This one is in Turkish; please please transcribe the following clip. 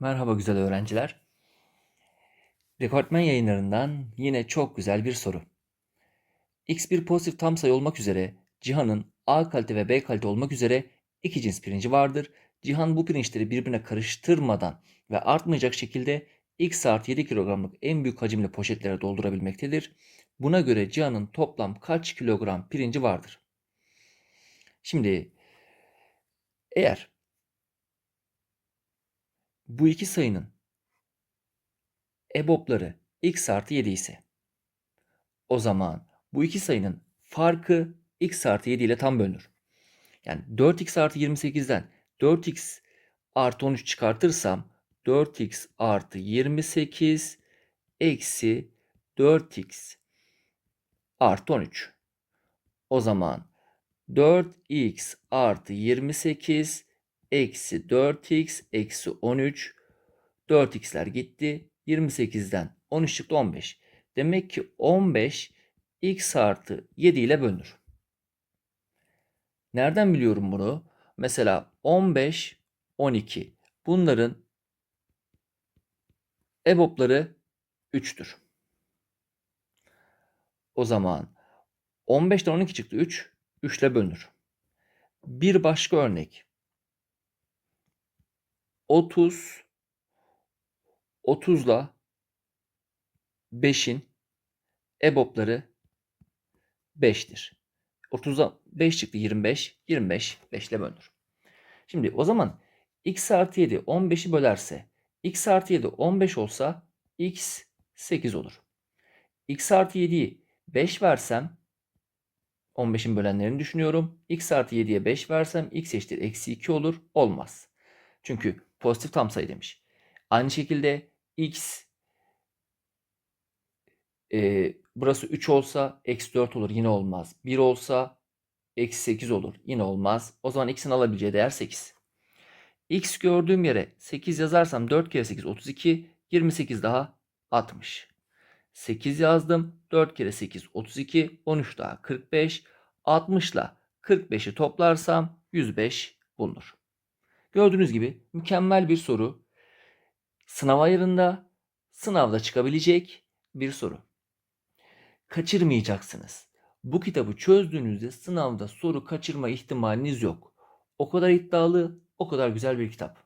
Merhaba güzel öğrenciler. Rekortmen yayınlarından yine çok güzel bir soru. X bir pozitif tam sayı olmak üzere Cihan'ın A kalite ve B kalite olmak üzere iki cins pirinci vardır. Cihan bu pirinçleri birbirine karıştırmadan ve artmayacak şekilde X artı 7 kilogramlık en büyük hacimli poşetlere doldurabilmektedir. Buna göre Cihan'ın toplam kaç kilogram pirinci vardır? Şimdi eğer bu iki sayının EBOB'ları x artı 7 ise o zaman bu iki sayının farkı x artı 7 ile tam bölünür. Yani 4x artı 28'den 4x artı 13 çıkartırsam 4x artı 28 eksi 4x artı 13. O zaman 4x artı 28 eksi 4x eksi 13 4x'ler gitti. 28'den 13 çıktı 15. Demek ki 15 x artı 7 ile bölünür. Nereden biliyorum bunu? Mesela 15, 12. Bunların EBOB'ları 3'tür. O zaman 15'ten 12 çıktı 3. 3 ile bölünür. Bir başka örnek. 30 30'la 5'in EBOB'ları 5'tir. 30'a 5 çıktı 25. 25 5 ile bölünür. Şimdi o zaman x artı 7 15'i bölerse x artı 7 15 olsa x 8 olur. x artı 7'yi 5 versem 15'in bölenlerini düşünüyorum. x artı 7'ye 5 versem x eşittir eksi 2 olur. Olmaz. Çünkü pozitif tam sayı demiş. Aynı şekilde x e, burası 3 olsa eksi 4 olur yine olmaz. 1 olsa eksi 8 olur yine olmaz. O zaman x'in alabileceği değer 8. x gördüğüm yere 8 yazarsam 4 kere 8 32 28 daha 60. 8 yazdım. 4 kere 8 32 13 daha 45 60 ile 45'i toplarsam 105 bulunur. Gördüğünüz gibi mükemmel bir soru. Sınav ayarında sınavda çıkabilecek bir soru. Kaçırmayacaksınız. Bu kitabı çözdüğünüzde sınavda soru kaçırma ihtimaliniz yok. O kadar iddialı, o kadar güzel bir kitap.